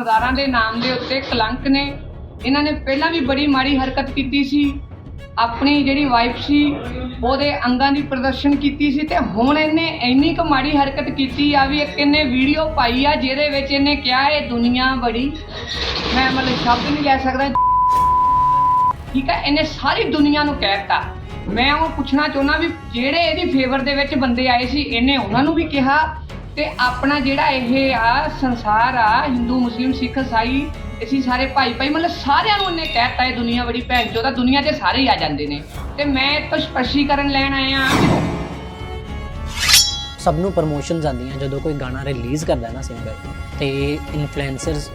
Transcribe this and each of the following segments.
ਸਰਦਾਰਾਂ ਦੇ ਨਾਮ ਦੇ ਉੱਤੇ ਕਲੰਕ ਨੇ। ਇਹਨਾਂ ਨੇ ਪਹਿਲਾਂ ਵੀ ਬੜੀ ਮਾੜੀ ਹਰਕਤ ਕੀਤੀ ਸੀ। ਆਪਣੀ ਜਿਹੜੀ ਵਾਈਫ ਸੀ, ਉਹਦੇ ਅੰਗਾਂ ਦੀ ਪ੍ਰਦਰਸ਼ਨ ਕੀਤੀ ਸੀ ਤੇ ਹੁਣ ਇਹਨੇ ਇੰਨੀ ਕੁ ਮਾੜੀ ਹਰਕਤ ਕੀਤੀ ਆ ਵੀ ਇੱਕ ਇਹਨੇ ਵੀਡੀਓ ਪਾਈ ਆ ਜਿਹਦੇ ਵਿੱਚ ਇਹਨੇ ਕਿਹਾ ਇਹ ਦੁਨੀਆ ਬੜੀ, ਮੈਂ ਮਤਲਬ ਸ਼ਬਦ ਨਹੀਂ ਲੈ ਸਕਦਾ। ਠੀਕ ਹੈ ਇਹਨੇ ਸਾਰੀ ਦੁਨੀਆ ਨੂੰ ਕਹਿਤਾ। ਮੈਂ ਉਹ ਪੁੱਛਣਾ ਚਾਹੁੰਦਾ ਵੀ ਜਿਹੜੇ ਇਹਦੀ ਫੇਵਰ ਦੇ ਵਿੱਚ ਬੰਦੇ ਆਏ ਸੀ, ਇਹਨੇ ਉਹਨਾਂ ਨੂੰ ਵੀ ਕਿਹਾ? ਤੇ ਆਪਣਾ ਜਿਹੜਾ ਇਹ ਆ ਸੰਸਾਰ ਆ, ਹਿੰਦੂ, ਮੁਸਲਿਮ, ਸਿੱਖ, ਈਸਾਈ, ਅਸੀਂ ਸਾਰੇ ਭਾਈ ਭਾਈ, ਮਤਲਬ ਸਾਰਿਆਂ ਨੂੰ ਇਹਨੇ ਕਹਿਤਾ ਇਹ ਦੁਨੀਆ ਬੜੀ ਭੈਣ ਚੋਦਾ ਦੁਨੀਆ 'ਚ ਸਾਰੇ ਹੀ ਆ ਜਾਂਦੇ ਨੇ। ਤੇ ਮੈਂ ਤੋਂ ਸਪਸ਼ਟੀਕਰਨ ਲੈਣ ਆਇਆ ਸਭ ਨੂੰ ਪ੍ਰਮੋਸ਼ਨਸ ਆਉਂਦੀਆਂ ਜਦੋਂ ਕੋਈ ਗਾਣਾ ਰਿਲੀਜ਼ ਕਰਦਾ ਨਾ ਸਿੰਗਰ ਤੇ ਇਨਫਲੂਐਂਸਰਸ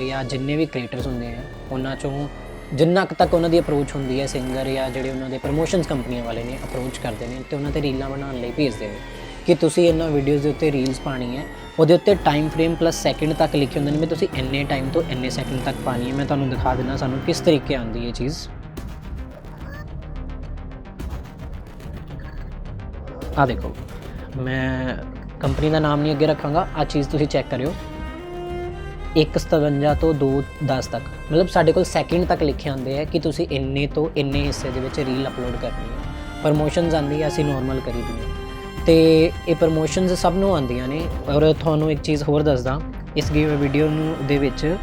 ਜਾਂ ਜਿੰਨੇ ਵੀ ਕ੍ਰੀਏਟਰਸ ਹੁੰਦੇ ਆ, ਉਹਨਾਂ ਚੋਂ ਜਿੰਨਾ ਕੁ ਤੱਕ ਉਹਨਾਂ ਦੀ ਅਪਰੋਚ ਹੁੰਦੀ ਹੈ ਸਿੰਗਰ ਜਾਂ ਜਿਹੜੇ ਉਹਨਾਂ ਦੇ ਪ੍ਰਮੋਸ਼ਨਸ ਕੰਪਨੀਆਂ ਵਾਲੇ ਨੇ ਅਪਰੋਚ ਕਰਦੇ ਨੇ, ਤੇ ਉਹਨਾਂ ਤੇ ਰੀਲਾਂ ਬਣਾਉਣ ਲਈ ਭੇਜਦੇ ਨੇ। ਕਿ ਤੁਸੀਂ ਇਹਨਾਂ ਵੀਡੀਓਜ਼ ਦੇ ਉੱਤੇ ਰੀਲਸ ਪਾਣੀ ਹੈ, ਉਹਦੇ ਉੱਤੇ ਟਾਈਮ ਫਰੇਮ ਪਲੱਸ ਸੈਕਿੰਡ ਤੱਕ ਲਿਖੇ ਹੁੰਦੇ ਨੇ, ਵੀ ਤੁਸੀਂ ਇੰਨੇ ਟਾਈਮ ਤੋਂ ਇੰਨੇ ਸੈਕਿੰਡ ਤੱਕ ਪਾਣੀ ਹੈ। ਮੈਂ ਤੁਹਾਨੂੰ ਦਿਖਾ ਦਿੰਦਾ ਸਾਨੂੰ ਕਿਸ ਤਰੀਕੇ ਆਉਂਦੀ ਹੈ ਚੀਜ਼। ਆ ਦੇਖੋ, ਮੈਂ ਕੰਪਨੀ ਦਾ ਨਾਮ ਨਹੀਂ ਅੱਗੇ ਰੱਖਾਂਗਾ ਆ ਚੀਜ਼ ਤੁਸੀਂ ਚੈੱਕ ਕਰਿਓ। 157 ਤੋਂ 210 ਤੱਕ, ਮਤਲਬ ਸਾਡੇ ਕੋਲ ਸੈਕਿੰਡ ਤੱਕ ਲਿਖੇ ਆਉਂਦੇ ਆ ਕਿ ਤੁਸੀਂ ਇੰਨੇ ਤੋਂ ਇੰਨੇ ਹਿੱਸੇ ਦੇ ਵਿੱਚ ਰੀਲ ਅਪਲੋਡ ਕਰਨੀ ਹੈ। ਪ੍ਰਮੋਸ਼ਨਸ ਆਂਦੀ ਹੈ, ਅਸੀਂ ਨਾਰਮਲ ਕਰੀ ਦੀ ਤੇ ਇਹ ਪ੍ਰਮੋਸ਼ਨਸ ਸਭ ਨੂੰ ਆਉਂਦੀਆਂ ਨੇ। ਔਰ ਤੁਹਾਨੂੰ ਇੱਕ ਚੀਜ਼ ਹੋਰ ਦੱਸਦਾ, ਇਸ ਗਿਵ ਵੀਡੀਓ ਨੂੰ ਦੇ ਵਿੱਚ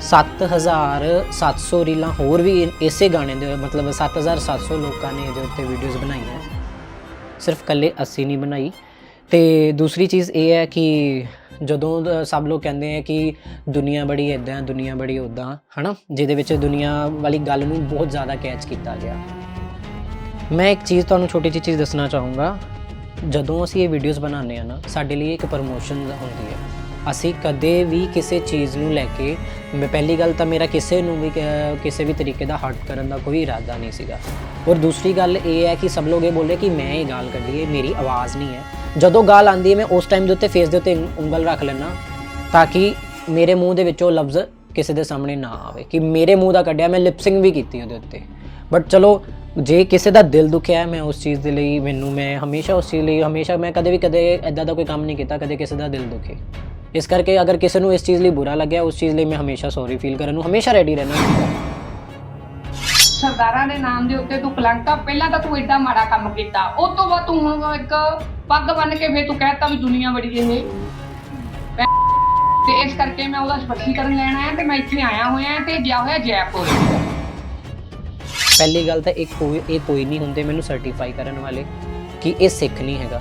7700 ਰੀਲਾਂ ਹੋਰ ਵੀ ਇਸੇ ਗਾਣੇ ਦੇ, ਮਤਲਬ 7700 ਲੋਕਾਂ ਨੇ ਇਹਦੇ ਉੱਤੇ ਵੀਡੀਓਜ਼ ਬਣਾਈਆਂ। ਸਿਰਫ ਕੱਲੇ 80 ਨਹੀਂ ਬਣਾਈ। ਤੇ ਦੂਸਰੀ ਚੀਜ਼ ਇਹ ਹੈ ਕਿ ਜਦੋਂ ਸਭ ਲੋਕ ਕਹਿੰਦੇ ਆ ਕਿ ਦੁਨੀਆ ਬੜੀ ਇਦਾਂ ਦੁਨੀਆ ਬੜੀ ਉਦਾਂ ਹਨਾ? ਜਿਹਦੇ ਵਿੱਚ ਦੁਨੀਆ ਵਾਲੀ ਗੱਲ ਨੂੰ ਬਹੁਤ ਜ਼ਿਆਦਾ ਕੈਚ ਕੀਤਾ ਗਿਆ। ਮੈਂ ਇੱਕ ਚੀਜ਼ ਤੁਹਾਨੂੰ ਛੋਟੀ ਜਿਹੀ ਚੀਜ਼ ਦੱਸਣਾ ਚਾਹੂੰਗਾ। ਜਦੋਂ ਅਸੀਂ ਇਹ ਵੀਡੀਓਜ਼ ਬਣਾਉਂਦੇ ਆ ਨਾ, ਸਾਡੇ ਲਈ ਇੱਕ ਪ੍ਰਮੋਸ਼ਨ ਹੁੰਦੀ ਹੈ। ਅਸੀਂ ਕਦੇ ਵੀ ਕਿਸੇ ਚੀਜ਼ ਨੂੰ ਲੈ ਕੇ, ਮੈਂ ਪਹਿਲੀ ਗੱਲ ਤਾਂ ਮੇਰਾ ਕਿਸੇ ਨੂੰ ਵੀ ਕ- ਕਿਸੇ ਵੀ ਤਰੀਕੇ ਦਾ ਹਰਟ ਕਰਨ ਦਾ ਕੋਈ ਇਰਾਦਾ ਨਹੀਂ ਸੀਗਾ। ਔਰ ਦੂਸਰੀ ਗੱਲ ਇਹ ਹੈ ਕਿ ਸਭ ਲੋਕ ਇਹ ਬੋਲ ਕਿ ਮੈਂ ਇਹ ਗਾਲ ਕੱਢੀ ਹੈ, ਮੇਰੀ ਆਵਾਜ਼ ਨਹੀਂ ਹੈ। ਜਦੋਂ ਗਾਲ ਆਉਂਦੀ ਹੈ, ਮੈਂ ਉਸ ਟਾਈਮ ਦੇ ਉੱਤੇ ਫੇਸ ਦੇ ਉੱਤੇ ਉਂਗਲ ਰੱਖ ਲੈਣਾ ਤਾਂ ਕਿ ਮੇਰੇ ਮੂੰਹ ਦੇ ਵਿੱਚੋਂ ਲਫ਼ਜ਼ ਕਿਸੇ ਦੇ ਸਾਹਮਣੇ ਨਾ ਆਵੇ। ਕਿ ਮੇਰੇ ਮੂੰਹ ਦਾ ਕੱਢਿਆ, ਮੈਂ ਲਿਪਸਿੰਗ ਵੀ ਕੀਤੀ ਉਹਦੇ ਉੱਤੇ। ਬਟ ਚਲੋ, ਜੇ ਕਿਸੇ ਦਾ ਦਿਲ ਦੁਖਿਆ ਹੈ, ਮੈਂ ਉਸ ਚੀਜ਼ ਦੇ ਲਈ ਮੈਨੂੰ, ਮੈਂ ਹਮੇਸ਼ਾ ਉਸ ਚੀਜ਼ ਲਈ, ਹਮੇਸ਼ਾ ਮੈਂ ਕਦੇ ਵੀ ਕਦੇ ਐਦਾਂ ਦਾ ਕੋਈ ਕੰਮ ਨਹੀਂ ਕੀਤਾ, ਕਦੇ ਕਿਸੇ ਦਾ ਦਿਲ ਦੁਖੇ। ਇਸ ਕਰਕੇ ਅਗਰ ਕਿਸੇ ਨੂੰ ਇਸ ਚੀਜ਼ ਲਈ ਬੁਰਾ ਲੱਗਿਆ, ਉਸ ਚੀਜ਼ ਲਈ ਮੈਂ ਹਮੇਸ਼ਾ ਸੌਰੀ ਫੀਲ ਕਰਨ ਨੂੰ ਹਮੇਸ਼ਾ ਰੈਡੀ ਰਹਿਣਾ ਸਰਦਾਰਾਂ ਦੇ ਨਾਮ ਦੇ ਉੱਤੇ ਤੂੰ ਕਲੰਕ ਪਹਿਲਾਂ ਤਾਂ ਤੂੰ ਏਡਾ ਮਾੜਾ ਕੰਮ ਕੀਤਾ ਉਸ ਤੋਂ ਬਾਅਦ ਤੂੰ ਹੁਣ ਇੱਕ ਪੱਗ ਬੰਨ ਕੇ ਫੇਰ ਤੂੰ ਕਹਿਤਾ ਵੀ ਦੁਨੀਆ ਬੜੀ ਇਹ। ਮੈਂ- ਤੇ ਇਸ ਕਰਕੇ ਮੈਂ ਉਹਦਾ ਸਪਸ਼ਟੀਕਰਨ ਲੈਣਾ ਆਇਆ ਤੇ ਮੈਂ ਇੱਥੇ ਆਇਆ ਹੋਇਆ ਤੇ ਗਿਆ ਹੋਇਆ ਜੈਪੁਰ। ਪਹਿਲੀ ਗੱਲ ਤਾਂ ਇਹ ਕੋਈ ਇਹ ਕੋਈ ਨਹੀਂ ਹੁੰਦੇ ਮੈਨੂੰ ਸਰਟੀਫਾਈ ਕਰਨ ਵਾਲੇ ਕਿ ਇਹ ਸਿੱਖ ਨਹੀਂ ਹੈਗਾ।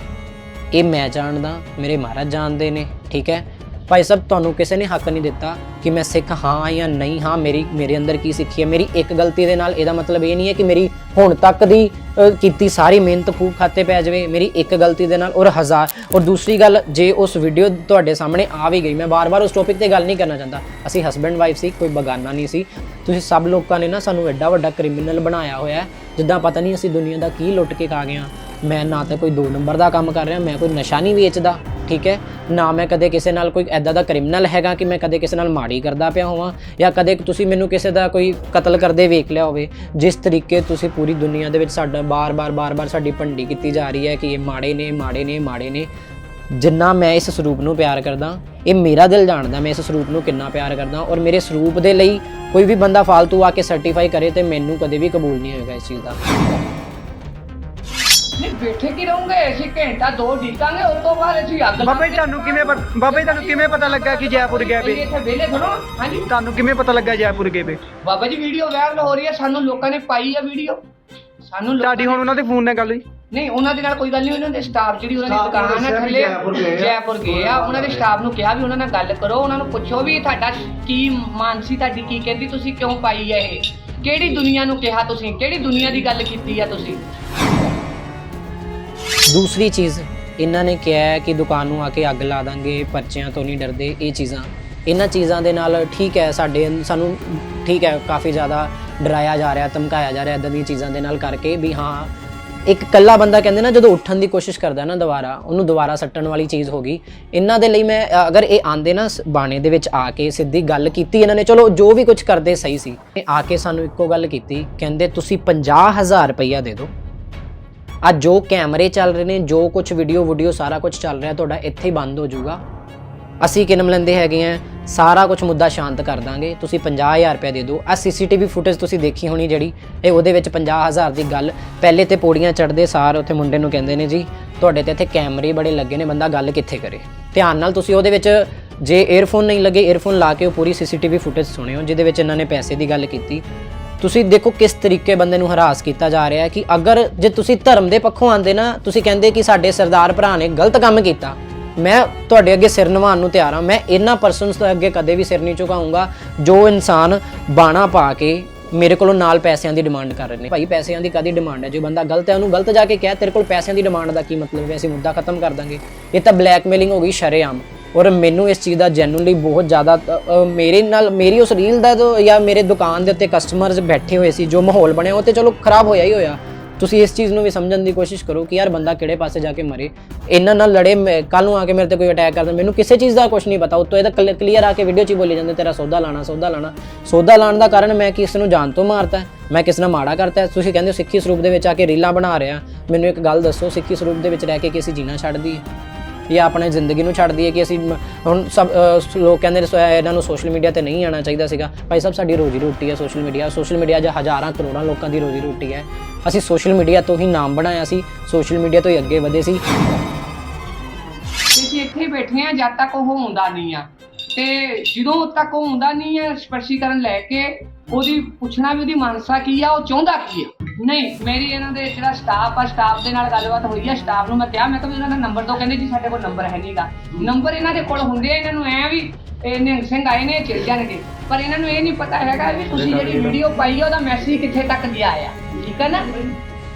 ਇਹ ਮੈਂ ਜਾਣਦਾ, ਮੇਰੇ ਮਹਾਰਾਜ ਜਾਣਦੇ ਨੇ, ਠੀਕ ਹੈ? ਭਾਈ ਸਾਹਿਬ, ਤੁਹਾਨੂੰ ਕਿਸੇ ਨੇ ਹੱਕ ਨਹੀਂ ਦਿੱਤਾ ਕਿ ਮੈਂ ਸਿੱਖ ਹਾਂ ਜਾਂ ਨਹੀਂ ਹਾਂ। ਮੇਰੀ, ਮੇਰੇ ਅੰਦਰ ਕੀ ਸਿੱਖੀ ਹੈ? ਮੇਰੀ ਇੱਕ ਗਲਤੀ ਦੇ ਨਾਲ ਇਹਦਾ ਮਤਲਬ ਇਹ ਨਹੀਂ ਹੈ ਕਿ ਮੇਰੀ ਹੁਣ ਤੱਕ ਦੀ ਕੀਤੀ ਸਾਰੀ ਮਿਹਨਤ ਫੂਕ ਖਾਤੇ ਪੈ ਜਾਵੇ। ਮੇਰੀ ਇੱਕ ਗਲਤੀ ਦੇ ਨਾਲ ਔਰ ਹਜ਼ਾਰ। ਔਰ ਦੂਸਰੀ ਗੱਲ, ਜੇ ਉਸ ਵੀਡੀਓ ਤੁਹਾਡੇ ਸਾਹਮਣੇ ਆ ਵੀ ਗਈ, ਮੈਂ ਬਾਰ-ਬਾਰ ਉਸ ਟੌਪਿਕ ਤੇ ਗੱਲ ਨਹੀਂ ਕਰਨਾ ਚਾਹੁੰਦਾ। ਅਸੀਂ ਹਸਬੈਂਡ ਵਾਈਫ ਸੀ, ਕੋਈ ਬਗਾਨਾ ਨਹੀਂ ਸੀ। ਤੁਸੀਂ ਸਭ ਲੋਕਾਂ ਨੇ ਨਾ ਸਾਨੂੰ ਐਡਾ ਵੱਡਾ ਕ੍ਰਿਮੀਨਲ ਬਣਾਇਆ ਹੋਇਆ ਜਿੱਦਾਂ ਪਤਾ ਨਹੀਂ ਅਸੀਂ ਦੁਨੀਆ ਦਾ ਕੀ ਲੁੱਟ ਕੇ ਖਾ ਗਏ ਹਾਂ। ਮੈਂ ਨਾ ਤਾਂ ਕੋਈ ਦੋ ਨੰਬਰ ਦਾ ਕੰਮ ਕਰ ਰਿਹਾ, ਮੈਂ ਕੋਈ ਨਸ਼ਾ ਨਹੀਂ ਵੇਚਦਾ। ਠੀਕ ਹੈ? ਨਾ ਮੈਂ ਕਦੇ ਕਿਸੇ ਨਾਲ ਕੋਈ ਐਦਾਂ ਦਾ ਕ੍ਰਿਮੀਨਲ ਹੈਗਾ ਕਿ ਮੈਂ ਕਦੇ ਕਿਸੇ ਨਾਲ ਮਾੜੀ ਕਰਦਾ ਪਿਆ ਹੋਵਾਂ ਜਾਂ ਕਦੇ ਤੁਸੀਂ ਮੈਨੂੰ ਕਿਸੇ ਦਾ ਕੋਈ ਕਤਲ ਕਰਦੇ ਵੇਖ ਲਿਆ ਹੋਵੇ, ਜਿਸ ਤਰੀਕੇ ਤੁਸੀਂ ਪੂਰੀ ਦੁਨੀਆ ਦੇ ਵਿੱਚ ਸਾਡਾ ਬਾਰ-ਬਾਰ ਬਾਰ-ਬਾਰ ਸਾਡੀ ਭੰਡੀ ਕੀਤੀ ਜਾ ਰਹੀ ਹੈ ਕਿ ਇਹ ਮਾੜੇ ਨੇ ਮਾੜੇ ਨੇ ਮਾੜੇ ਨੇ, ਜਿੰਨਾ ਮੈਂ ਇਸ ਸਰੂਪ ਨੂੰ ਪਿਆਰ ਕਰਦਾ, ਇਹ ਮੇਰਾ ਦਿਲ ਜਾਣਦਾ ਮੈਂ ਇਸ ਸਰੂਪ ਨੂੰ ਕਿੰਨਾ ਪਿਆਰ ਕਰਦਾ ਔਰ ਮੇਰੇ ਸਰੂਪ ਦੇ ਲਈ ਕੋਈ ਵੀ ਬੰਦਾ ਫालतू ਆ ਕੇ ਸਰਟੀਫਾਈ ਕਰੇ ਤੇ ਮੈਨੂੰ ਕਦੇ ਵੀ ਕਬੂਲ ਨਹੀਂ ਹੋਏਗਾ ਇਸ ਚੀਜ਼ ਦਾ। ਬੈਠੇ ਕੀ ਰਹੋਗੇ? ਅਸੀਂ ਘੰਟਾ ਦੋ ਢੀਕਾਂਗੇ ਉਸ ਤੋਂ ਬਾਅਦ ਅਸੀਂ ਅੱਗ ਬਾਬਾ ਜੀ ਤੁਹਾਨੂੰ ਕਿਵੇਂ ਪਤ- ਬਾਬਾ ਜੀ ਤੁਹਾਨੂੰ ਕਿਵੇਂ ਪਤਾ ਲੱਗਾ ਕਿ ਜੈਪੁਰ ਗਏ ਵੇ? ਇੱਥੇ ਵਿਹਲੇ ਥੋੜੋ ਹਾਂਜੀ? ਤੁਹਾਨੂੰ ਕਿਵੇਂ ਪਤਾ ਲੱਗਾ ਜੈਪੁਰ ਗਏ ਵੇ? ਬਾਬਾ ਜੀ ਵੀਡੀਓ ਵਾਇਰਲ ਹੋ ਰਹੀ ਹੈ ਸਾਨੂੰ ਲੋਕਾਂ ਨੇ ਪਾਈ ਆ ਵੀਡੀਓ। ਸਾਨੂੰ ਲੋਕਾਂ ਤੁਹਾਡੀ ਹੁਣ ਉਹਨਾਂ ਦੇ ਫੋਨ ਨਾਲ ਗੱਲ ਹੋਈ? ਨਹੀਂ ਉਹਨਾਂ ਦੇ ਨਾਲ ਕੋਈ ਗੱਲ ਨਹੀਂ ਉਹਨਾਂ ਦੇ ਸਟਾਫ ਜਿਹੜੀ ਉਹਨਾਂ ਦੀ ਦੁਕਾਨ ਹੈ ਥੱਲੇ ਜੈਪੁਰ ਗਏ ਆ। ਉਹਨਾਂ ਦੇ ਸਟਾਫ ਨੂੰ ਕਿਹਾ ਵੀ ਉਹਨਾਂ ਨਾਲ ਗੱਲ ਕਰੋ ਉਹਨਾਂ ਨੂੰ ਪੁੱਛੋ ਵੀ ਤੁਹਾਡਾ ਕੀ ਮਾਨਸੀ ਤੁਹਾਡੀ ਕੀ ਕਹਿੰਦੀ ਤੁਸੀਂ ਕਿਉਂ ਪਾਈ ਹੈ ਇਹ? ਕਿਹੜੀ ਦੁਨੀਆ ਨੂੰ ਕਿਹਾ ਤੁਸੀਂ? ਕਿਹੜੀ ਦੁਨੀਆ ਦੀ ਗੱਲ ਕੀਤੀ ਆ ਤੁਸੀਂ? ਦੂਸਰੀ ਚੀਜ਼, ਇਹਨਾਂ ਨੇ ਕਿਹਾ ਹੈ ਕਿ ਦੁਕਾਨ ਨੂੰ ਆ ਕੇ ਅੱਗ ਲਾ ਦਾਂਗੇ, ਪਰਚਿਆਂ ਤੋਂ ਨਹੀਂ ਡਰਦੇ, ਇਹ ਚੀਜ਼ਾਂ। ਇਹਨਾਂ ਚੀਜ਼ਾਂ ਦੇ ਨਾਲ ਠੀਕ ਹੈ, ਸਾਡੇ ਸਾਨੂੰ ਠੀਕ ਹੈ, ਕਾਫੀ ਜ਼ਿਆਦਾ ਡਰਾਇਆ ਜਾ ਰਿਹਾ, ਧਮਕਾਇਆ ਜਾ ਰਿਹਾ, ਇਦਾਂ ਦੀਆਂ ਚੀਜ਼ਾਂ ਦੇ ਨਾਲ ਕਰਕੇ ਵੀ ਹਾਂ, ਇੱਕ ਕੱਲਾ ਬੰਦਾ ਕਹਿੰਦੇ ਨਾ, ਜਦੋਂ ਉੱਠਣ ਦੀ ਕੋਸ਼ਿਸ਼ ਕਰਦਾ ਨਾ ਦੁਬਾਰਾ, ਉਹਨੂੰ ਦੁਬਾਰਾ ਸੱਟਣ ਵਾਲੀ ਚੀਜ਼ ਹੋ ਗਈ। ਇਹਨਾਂ ਦੇ ਲਈ ਮੈਂ ਅਗਰ ਇਹ ਆਂਦੇ ਨਾ ਬਾਣੇ ਦੇ ਵਿੱਚ ਆ ਕੇ ਸਿੱਧੀ ਗੱਲ ਕੀਤੀ ਇਹਨਾਂ ਨੇ, ਚਲੋ ਜੋ ਵੀ ਕੁਝ ਕਰਦੇ ਸਹੀ ਸੀ। ਆ ਕੇ ਸਾਨੂੰ ਇੱਕੋ ਗੱਲ ਕੀਤੀ, ਕਹਿੰਦੇ ਤੁਸੀਂ 50000 ਰੁਪਈਆ ਦੇ ਦਿਓ। ਅੱਜ ਜੋ ਕੈਮਰੇ ਚੱਲ ਰਹੇ ਨੇ, ਜੋ ਕੁਝ ਵੀਡੀਓ ਵੀਡੀਓ ਸਾਰਾ ਕੁਝ ਚੱਲ ਰਿਹਾ, ਤੁਹਾਡਾ ਇੱਥੇ ਹੀ ਬੰਦ ਹੋ ਜਾਊਗਾ। ਅਸੀਂ ਕਿਨਮ ਲੈਂਦੇ ਹੈਗੇ ਆ, ਸਾਰਾ ਕੁਝ ਮੁੱਦਾ ਸ਼ਾਂਤ ਕਰ ਦਾਂਗੇ। ਤੁਸੀਂ 50000 ਰੁਪਏ ਦੇ ਦਿਓ। ਆ ਸੀਸੀਟੀਵੀ ਫੁਟੇਜ ਤੁਸੀਂ ਦੇਖੀ ਹੋਣੀ ਜਿਹੜੀ, ਇਹ ਉਹਦੇ ਵਿੱਚ 50000 ਦੀ ਗੱਲ ਪਹਿਲੇ ਤੇ ਪੌੜੀਆਂ ਚੜਦੇ ਸਾਰ ਉੱਥੇ ਮੁੰਡੇ ਨੂੰ ਕਹਿੰਦੇ ਨੇ ਜੀ, ਤੁਹਾਡੇ ਤੇ ਇੱਥੇ ਕੈਮਰੇ ਬੜੇ ਲੱਗੇ ਨੇ, ਬੰਦਾ ਗੱਲ ਕਿੱਥੇ ਕਰੇ? ਧਿਆਨ ਨਾਲ ਤੁਸੀਂ ਉਹਦੇ ਵਿੱਚ, ਜੇ 에ਅਰਫੋਨ ਨਹੀਂ ਲੱਗੇ 에ਅਰਫੋਨ ਲਾ ਕੇ ਉਹ ਪੂਰੀ ਸੀਸੀਟੀਵੀ ਫੁਟੇਜ ਸੁਣਿਓ, ਜਿਹਦੇ ਵਿੱਚ ਇਹਨਾਂ ਨੇ ਪੈਸੇ ਦੀ ਗੱਲ ਕੀਤੀ। ਤੁਸੀਂ ਦੇਖੋ ਕਿਸ ਤਰੀਕੇ ਬੰਦੇ ਨੂੰ ਹਰਾਸ ਕੀਤਾ ਜਾ ਰਿਹਾ ਹੈ ਕਿ ਅਗਰ ਜੇ ਤੁਸੀਂ ਧਰਮ ਦੇ ਪੱਖੋਂ ਆਂਦੇ ਨਾ, ਤੁਸੀਂ ਕਹਿੰਦੇ ਕਿ ਸਾਡੇ ਸਰਦਾਰ ਭਰਾ ਨੇ ਗਲਤ ਕੰਮ ਕੀਤਾ। ਮੈਂ ਤੁਹਾਡੇ ਅੱਗੇ ਸਿਰ ਨਿਵਾਉਣ ਨੂੰ ਤਿਆਰ ਹਾਂ। ਮੈਂ ਇਹਨਾਂ ਪਰਸਨਸ ਦੇ ਅੱਗੇ ਕਦੇ ਵੀ ਸਿਰ ਨਹੀਂ ਝੁਕਾਊਂਗਾ ਜੋ ਇਨਸਾਨ ਬਾਣਾ ਪਾ ਕੇ ਮੇਰੇ ਕੋਲੋਂ ਨਾਲ ਪੈਸਿਆਂ ਦੀ ਡਿਮਾਂਡ ਕਰ ਰਹੇ ਨੇ। ਭਾਈ, ਪੈਸਿਆਂ ਦੀ ਕਾਦੀ ਡਿਮਾਂਡ ਹੈ? ਜੇ ਬੰਦਾ ਗਲਤ ਹੈ, ਉਹਨੂੰ ਗਲਤ ਜਾ ਕੇ ਕਹਿ, ਤੇਰੇ ਕੋਲ ਪੈਸਿਆਂ ਦੀ ਡਿਮਾਂਡ ਦਾ ਕੀ ਮਤਲਬ ਹੈ? ਅਸੀਂ ਮੁੱਦਾ ਖਤਮ ਕਰ ਦਾਂਗੇ। ਇਹ ਤਾਂ ਬਲੈਕਮੇਲਿੰਗ ਹੋ ਗਈ ਸ਼ਰੇਆਮ। ਔਰ ਮੈਨੂੰ ਇਸ ਚੀਜ਼ ਦਾ ਜੈਨੂਨਲੀ ਬਹੁਤ ਜ਼ਿਆਦਾ ਮੇਰੇ ਨਾਲ, ਮੇਰੀ ਉਸ ਰੀਲ ਦਾ ਜੋ ਜਾਂ ਮੇਰੇ ਦੁਕਾਨ ਦੇ ਉੱਤੇ ਕਸਟਮਰਸ ਬੈਠੇ ਹੋਏ ਸੀ, ਜੋ ਮਾਹੌਲ ਬਣਿਆ, ਉਹ ਤੇ ਚਲੋ ਖਰਾਬ ਹੋਇਆ ਹੀ ਹੋਇਆ। ਤੁਸੀਂ ਇਸ ਚੀਜ਼ ਨੂੰ ਵੀ ਸਮਝਣ ਦੀ ਕੋਸ਼ਿਸ਼ ਕਰੋ ਕਿ ਯਾਰ ਬੰਦਾ ਕਿਹੜੇ ਪਾਸੇ ਜਾ ਕੇ ਮਰੇ। ਇਹਨਾਂ ਨਾਲ ਲੜੇ ਕੱਲ ਨੂੰ ਆ ਕੇ ਮੇਰੇ ਤੇ ਕੋਈ ਅਟੈਕ ਕਰਦਾ, ਮੈਨੂੰ ਕਿਸੇ ਚੀਜ਼ ਦਾ ਕੁਝ ਨਹੀਂ ਪਤਾ। ਉਤੋਂ ਇਹਦਾ ਕਲੀਅਰ ਆ ਕੇ ਵੀਡੀਓ 'ਚ ਹੀ ਬੋਲੀ ਜਾਂਦੇ, ਤੇਰਾ ਸੌਦਾ ਲਾਣਾ ਸੌਦਾ ਲਾਣਾ ਸੌਦਾ ਲਾਣ ਦਾ ਕਾਰਨ ਮੈਂ ਕਿਸ ਨੂੰ ਜਾਣ ਤੋਂ ਮਾਰਤਾ ਮੈਂ ਕਿਸ ਨਾਲ ਮਾੜਾ ਕਰਤਾ ਤੁਸੀਂ ਕਹਿੰਦੇ ਹੋ ਸਿੱਖੀ ਸਰੂਪ ਦੇ ਵਿੱਚ ਆ ਕੇ ਰੀਲਾਂ ਬਣਾ ਰਿਹਾ। ਮੈਨੂੰ ਇੱਕ ਗੱਲ ਦੱਸੋ, ਸਿੱਖੀ ਸਰੂਪ ਦੇ ਵਿੱਚ ਰਹਿ ਕੇ ਕਿਸੇ ਜੀਣਾ ਛੱਡ ਦਈਏ ਜਾਂ ਆਪਣੇ ਜ਼ਿੰਦਗੀ ਨੂੰ ਛੱਡ ਦਈਏ ਕਿ ਅਸੀਂ ਹੁਣ ਸਭ ਲੋਕ ਕਹਿੰਦੇ ਨੇ ਇਹਨਾਂ ਨੂੰ ਸੋਸ਼ਲ ਮੀਡੀਆ ਤੇ ਨਹੀਂ ਆਉਣਾ ਚਾਹੀਦਾ ਸੀਗਾ। ਭਾਈ ਸਾਹਿਬ, ਸਾਡੀ ਰੋਜੀ ਰੋਟੀ ਹੈ ਸੋਸ਼ਲ ਮੀਡੀਆ ਸੋਸ਼ਲ ਮੀਡੀਆ 'ਚ ਹਜ਼ਾਰਾਂ ਕਰੋੜਾਂ ਲੋਕਾਂ ਦੀ ਰੋਜੀ ਰੋਟੀ ਹੈ। ਅਸੀਂ ਸੋਸ਼ਲ ਮੀਡੀਆ ਤੋਂ ਹੀ ਨਾਮ ਬਣਾਇਆ ਸੀ। ਸੋਸ਼ਲ ਮੀਡੀਆ ਤੋਂ ਹੀ ਅੱਗੇ ਵਧੇ ਸੀ। ਅਸੀਂ ਇੱਥੇ ਬੈਠੇ ਆ ਜਦ ਤੱਕ ਉਹ ਹੁੰਦਾ ਨਹੀਂ ਆ। ਤੇ ਜਦੋਂ ਤੱਕ ਉਹ ਹੁੰਦਾ ਨਹੀਂ ਹੈ ਸਪਸ਼ਟੀਕਰਨ ਲੈ ਕੇ ਉਹਦੀ ਪੁੱਛਣਾ ਵੀ ਉਹਦੀ ਮਾਨਸਾ ਕੀ ਆ, ਉਹ ਚਾਹੁੰਦਾ ਕੀ ਆ? ਨਹੀਂ ਮੇਰੀ ਇਹਨਾਂ ਦੇ ਜਿਹੜਾ ਸਟਾਫ ਆ ਸਟਾਫ ਦੇ ਨਾਲ ਗੱਲਬਾਤ ਹੋਈ ਆ ਸਟਾਫ ਨੂੰ ਮੈਂ ਕਿਹਾ ਮੈਂ ਕਿਹਾ ਵੀ ਇਹਨਾਂ ਦਾ ਨੰਬਰ ਦੋ ਕਹਿੰਦੇ ਜੀ ਸਾਡੇ ਕੋਲ ਨੰਬਰ ਹੈ ਨਹੀਂਗਾ ਨੰਬਰ ਇਹਨਾਂ ਦੇ ਕੋਲ ਹੁੰਦੇ ਆ ਇਹਨਾਂ ਨੂੰ ਐ ਵੀ ਇਹ ਨਿਹੰਗ ਸਿੰਘ ਆਏ ਨੇ ਚਲ ਜਾਣਗੇ। ਪਰ ਇਹਨਾਂ ਨੂੰ ਇਹ ਨਹੀਂ ਪਤਾ ਹੈਗਾ ਵੀ ਤੁਸੀਂ ਜਿਹੜੀ ਵੀਡੀਓ ਪਾਈ ਆ ਉਹਦਾ ਮੈਸੇਜ ਕਿੱਥੇ ਤੱਕ ਗਿਆ ਆ। ਠੀਕ ਹੈ ਨਾ?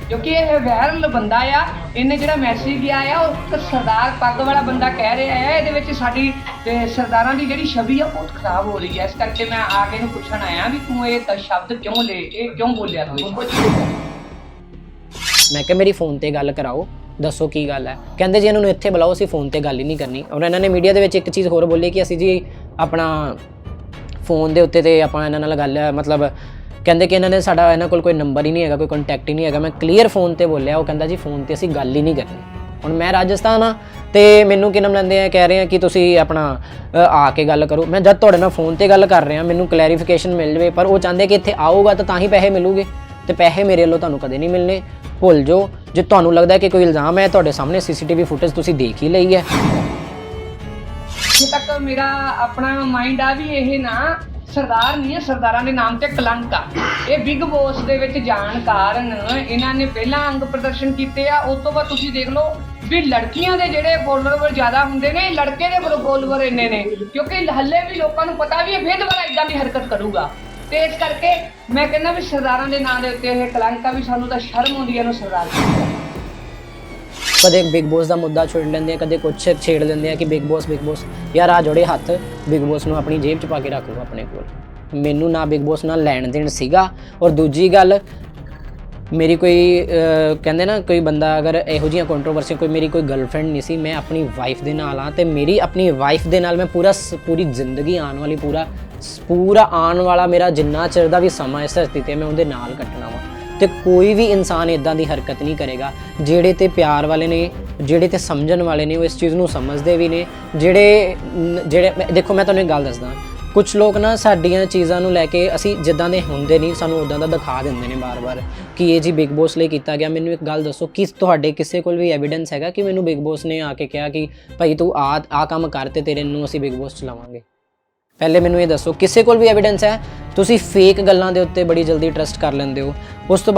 ਕਿਉਂਕਿ ਇਹ ਵਾਇਰਲ ਬੰਦਾ ਆ ਇਹਨੇ ਜਿਹੜਾ ਮੈਸੇਜ ਗਿਆ ਆ ਉਹ ਇੱਕ ਸਰਦਾਰ ਪੱਗ ਵਾਲਾ ਬੰਦਾ ਕਹਿ ਰਿਹਾ ਹੈ ਇਹਦੇ ਵਿੱਚ ਸਾਡੀ ਤੇ ਸਰਦਾਰਾਂ ਦੀ ਜਿਹੜੀ ਛਵੀ ਆ ਬਹੁਤ ਖਰਾਬ ਹੋ ਰਹੀ ਹੈ ਇਸ ਕਰਕੇ ਮੈਂ ਆ ਕੇ ਇਹਨੂੰ ਪੁੱਛਣ ਆਇਆ ਵੀ ਤੂੰ ਇਹ ਸ਼ਬਦ ਕਿਉਂ ਲੈ ਇਹ ਕਿਉਂ ਬੋਲਿਆ ਤੂੰ ਮੈਂ ਕਿਹਾ, ਮੇਰੀ ਫੋਨ ਤੇ ਗੱਲ ਕਰਾਓ, ਦੱਸੋ ਕੀ ਗੱਲ ਹੈ? ਕਹਿੰਦੇ ਜੀ, ਇਹਨਾਂ ਨੂੰ ਇੱਥੇ ਬੁਲਾਓ, ਅਸੀਂ ਫੋਨ ਤੇ ਗੱਲ ਹੀ ਨਹੀਂ ਕਰਨੀ। ਔਰ ਇਹਨਾਂ ਨੇ ਮੀਡੀਆ ਦੇ ਵਿੱਚ ਇੱਕ ਚੀਜ਼ ਹੋਰ ਬੋਲੀ ਕਿ ਅਸੀਂ ਜੀ ਆਪਣਾ ਫੋਨ ਦੇ ਉੱਤੇ ਤੇ ਆਪਾਂ ਇਹਨਾਂ ਨਾਲ ਗੱਲ, ਮਤਲਬ ਕਹਿੰਦੇ ਕਿ ਇਹਨਾਂ ਨੇ ਸਾਡਾ ਇਹਨਾਂ ਕੋਲ ਕੋਈ ਨੰਬਰ ਹੀ ਨਹੀਂ ਹੈਗਾ, ਕੋਈ ਕੰਟੈਕਟ ਹੀ ਨਹੀਂ ਹੈਗਾ। ਮੈਂ ਕਲੀਅਰ ਫੋਨ ਤੇ ਬੋਲਿਆ, ਉਹ ਕਹਿੰਦਾ ਜੀ ਫੋਨ ਤੇ ਅਸੀਂ ਗੱਲ ਹੀ ਨਹੀਂ ਕਰਨੀ। ਹੁਣ ਮੈਂ ਰਾਜਸਥਾਨ ਆ ਤੇ ਮੈਨੂੰ ਕੀ ਲੈਂਦੇ ਆ ਕਹਿ ਰਹੇ ਆ ਕਿ ਤੁਸੀਂ ਆਪਣਾ ਆ ਕੇ ਗੱਲ ਕਰੋ। ਮੈਂ ਜਦ ਤੁਹਾਡੇ ਨਾਲ ਫੋਨ ਤੇ ਗੱਲ ਕਰ ਰਿਹਾ, ਮੈਨੂੰ ਕਲੈਰੀਫਿਕੇਸ਼ਨ ਮਿਲ ਜਵੇ, ਪਰ ਉਹ ਚਾਹੁੰਦੇ ਕਿ ਇੱਥੇ ਆਊਗਾ ਤਾਂ ਤਾਂ ਹੀ ਪੈਸੇ ਮਿਲੂਗੇ ਤੇ ਪੈਸੇ ਮੇਰੇ ਵੱਲੋਂ ਤੁਹਾਨੂੰ ਕਦੇ ਨਹੀਂ ਮਿਲਨੇ ਭੁੱਲ ਜਾਓ। ਜੇ ਤੁਹਾਨੂੰ ਲੱਗਦਾ ਹੈ ਕਿ ਕੋਈ ਇਲਜ਼ਾਮ ਹੈ, ਤੁਹਾਡੇ ਸਾਹਮਣੇ ਸੀਸੀਟੀਵੀ ਫੁਟੇਜ ਤੁਸੀਂ ਦੇਖ ਹੀ ਲਈ ਹੈ। ਇੱਥੇ ਤੱਕ ਮੇਰਾ ਆਪਣਾ ਮਾਈਂਡ ਆ ਵੀ ਇਹ ਨਾ, ਸਰਦਾਰ ਨਹੀਂ ਹੈ, ਸਰਦਾਰਾਂ ਦੇ ਨਾਮ ਤੇ ਕਲੰਕ ਆ। ਇਹ ਬਿਗ ਬੋਸ ਦੇ ਵਿੱਚ ਜਾਣ ਕਾਰਨ ਇਹਨਾਂ ਨੇ ਪਹਿਲਾਂ ਅੰਗ ਪ੍ਰਦਰਸ਼ਨ ਕੀਤੇ ਆ, ਉਸ ਤੋਂ ਬਾਅਦ ਤੁਸੀਂ ਦੇਖ ਲਓ ਵੀ ਲੜਕੀਆਂ ਦੇ ਜਿਹੜੇ ਫੋਲੋਵਰ ਜ਼ਿਆਦਾ ਹੁੰਦੇ ਨੇ, ਲੜਕੇ ਦੇ ਫੋਲੋਵਰ ਇੰਨੇ ਨੇ। ਕਿਉਂਕਿ ਹੱਲੇ ਵੀ ਲੋਕਾਂ ਨੂੰ ਪਤਾ ਵੀ ਇਹ ਬੇਦਵਾਰਾ ਇਦਾਂ ਦੀ ਹਰਕਤ ਕਰੂਗਾ। ਤੇ ਇਸ ਕਰਕੇ ਮੈਂ ਕਹਿੰਦਾ ਵੀ ਸਰਦਾਰਾਂ ਦੇ ਨਾਂ ਦੇ ਉੱਤੇ ਇਹ ਕਲੰਕ ਵੀ ਸਾਨੂੰ ਤਾਂ ਸ਼ਰਮ ਆਉਂਦੀ ਹੈ ਇਹਨੂੰ ਸਰਦਾਰ ਕਦੇ ਬਿਗ ਬੋਸ ਦਾ ਮੁੱਦਾ ਛੇੜ ਲੈਂਦੇ ਆ, ਕਦੇ ਕੁਛ ਛੇੜ ਲੈਂਦੇ ਆ ਕਿ ਬਿਗ ਬੋਸ ਬਿਗ ਬੋਸ। ਯਾਰ ਆ ਜੋੜੇ ਹੱਥ, ਬਿਗ ਬੋਸ ਨੂੰ ਆਪਣੀ ਜੇਬ 'ਚ ਪਾ ਕੇ ਰੱਖ ਲਓ ਆਪਣੇ ਕੋਲ। ਮੈਨੂੰ ਨਾ ਬਿਗ ਬੋਸ ਨਾਲ ਲੈਣ ਦੇਣ ਸੀਗਾ ਔਰ ਦੂਜੀ ਗੱਲ ਮੇਰੀ ਕੋਈ ਕਹਿੰਦੇ ਨਾ ਕੋਈ ਬੰਦਾ ਅਗਰ ਇਹੋ ਜਿਹੀਆਂ ਕੰਟਰੋਵਰਸੀ ਕੋਈ ਮੇਰੀ ਕੋਈ ਗਰਲਫ੍ਰੈਂਡ ਨਹੀਂ ਸੀ, ਮੈਂ ਆਪਣੀ ਵਾਈਫ ਦੇ ਨਾਲ ਆ ਤੇ ਮੇਰੀ ਆਪਣੀ ਵਾਈਫ ਦੇ ਨਾਲ ਮੈਂ ਪੂਰਾ ਸ- ਪੂਰੀ ਜ਼ਿੰਦਗੀ ਆਉਣ ਵਾਲੀ ਪੂਰਾ, ਸ- ਪੂਰਾ ਆਉਣ ਵਾਲਾ ਮੇਰਾ ਜਿੰਨਾ ਚਿਰ ਦਾ ਵੀ ਸਮਾਂ ਇਸ ਧਰਤੀ ਤੇ ਮੈਂ ਉਹਦੇ ਨਾਲ ਕੱਟਣਾ ਵਾ। ਤੇ ਕੋਈ ਵੀ ਇਨਸਾਨ ਇਦਾਂ ਦੀ ਹਰਕਤ ਨਹੀਂ ਕਰੇਗਾ, ਜਿਹੜੇ ਤੇ ਪਿਆਰ ਵਾਲੇ ਨੇ, ਜਿਹੜੇ ਤੇ ਸਮਝਣ ਵਾਲੇ ਨੇ, ਉਹ ਇਸ ਚੀਜ਼ ਨੂੰ ਸਮਝਦੇ ਵੀ ਨੇ, ਜਿਹੜੇ ਜਿਹੜੇ ਦੇਖੋ ਮੈਂ ਤੁਹਾਨੂੰ ਇੱਕ ਗੱਲ ਦੱਸਦਾ ਕੁਝ ਲੋਕ ਨਾ ਸਾਡੀਆਂ ਚੀਜ਼ਾਂ ਨੂੰ ਲੈ ਕੇ ਅਸੀਂ ਜਿੱਦਾਂ ਦੇ ਹੁੰਦੇ ਨਹੀਂ, ਸਾਨੂੰ ਉਦਾਂ ਦਾ ਦਿਖਾ ਦਿੰਦੇ ਨੇ ਬਾਰ-ਬਾਰ ਕਿ ਇਹ ਜੀ ਬਿਗ ਬੋਸ ਲਈ ਕੀਤਾ ਗਿਆ। ਮੈਨੂੰ ਇੱਕ ਗੱਲ ਦੱਸੋ, ਕਿ ਤੁਹਾਡੇ ਕਿਸੇ ਕੋਲ ਵੀ ਐਵੀਡੈਂਸ ਹੈਗਾ ਕਿ ਮੈਨੂੰ ਬਿਗ ਬੋਸ ਨੇ ਆ ਕੇ ਕਿਹਾ ਕਿ ਭਾਈ ਤੂੰ ਆ ਆ ਕੰਮ ਕਰ ਤੇ ਤੇਰੇ ਨੂੰ ਅਸੀਂ ਬਿਗ ਬੋਸ ਚਲਾਵਾਂਗੇ? ਪਹਿਲੇ ਮੈਨੂੰ ਇਹ ਦੱਸੋ, ਕਿਸੇ ਕੋਲ ਵੀ ਐਵੀਡੈਂਸ ਹੈ? ਤੁਸੀਂ ਫੇਕ ਗੱਲਾਂ ਦੇ ਉੱਤੇ ਬੜੀ ਜਲਦੀ ਟਰਸਟ ਕਰ ਲੈਂਦੇ ਹੋ। ਉਸ ਤੋਂ ਬਾਅਦ